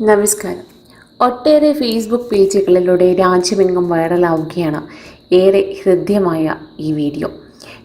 നമസ്കാരം. ഒട്ടേറെ ഫേസ്ബുക്ക് പേജുകളിലൂടെ രാജ്യമെങ്ങും വൈറലാവുകയാണ് ഏറെ ഹൃദ്യമായ ഈ വീഡിയോ.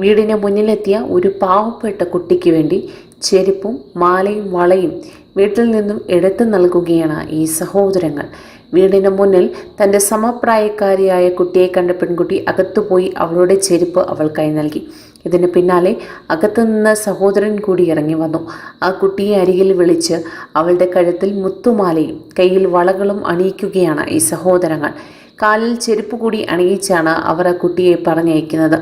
വീടിന് മുന്നിലെത്തിയ ഒരു പാവപ്പെട്ട കുട്ടിക്ക് വേണ്ടി ചെരുപ്പും മാലയും വളയും വീട്ടിൽ നിന്നും എടുത്തു നൽകുകയാണ് ഈ സഹോദരങ്ങൾ. വീടിന് മുന്നിൽ തന്റെ സമപ്രായക്കാരിയായ കുട്ടിയെ കണ്ട പെൺകുട്ടി അകത്തുപോയി അവളുടെ ചെരുപ്പ് അവൾക്കായി നൽകി. ഇതിന് പിന്നാലെ അകത്തുനിന്ന് സഹോദരൻ കൂടി ഇറങ്ങി വന്നു. ആ കുട്ടിയെ അരികിൽ വിളിച്ച് അവളുടെ കഴുത്തിൽ മുത്തുമാലയും കയ്യിൽ വളകളും അണിയിക്കുകയാണ് ഈ സഹോദരങ്ങൾ. കാലിൽ ചെരുപ്പ് കൂടി അണിയിച്ചാണ് അവർ ആ കുട്ടിയെ പറഞ്ഞയക്കുന്നത്.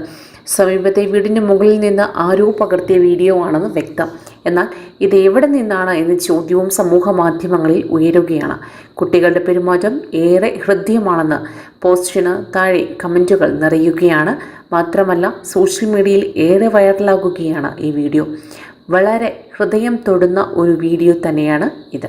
സമീപത്തെ വീടിന് മുകളിൽ നിന്ന് ആരോ പകർത്തിയ വീഡിയോ ആണെന്ന് വ്യക്തം. എന്നാൽ ഇത് എവിടെ നിന്നാണ് എന്ന ചോദ്യവും സമൂഹ മാധ്യമങ്ങളിൽ ഉയരുകയാണ്. കുട്ടികളുടെ പെരുമാറ്റം ഏറെ ഹൃദ്യമാണെന്ന് പോസ്റ്റിന് താഴെ കമന്റുകൾ നിറയുകയാണ്. മാത്രമല്ല സോഷ്യൽ മീഡിയയിൽ ഏറെ വൈറലാകുകയാണ് ഈ വീഡിയോ. വളരെ ഹൃദയം തൊടുന്ന ഒരു വീഡിയോ തന്നെയാണ് ഇത്.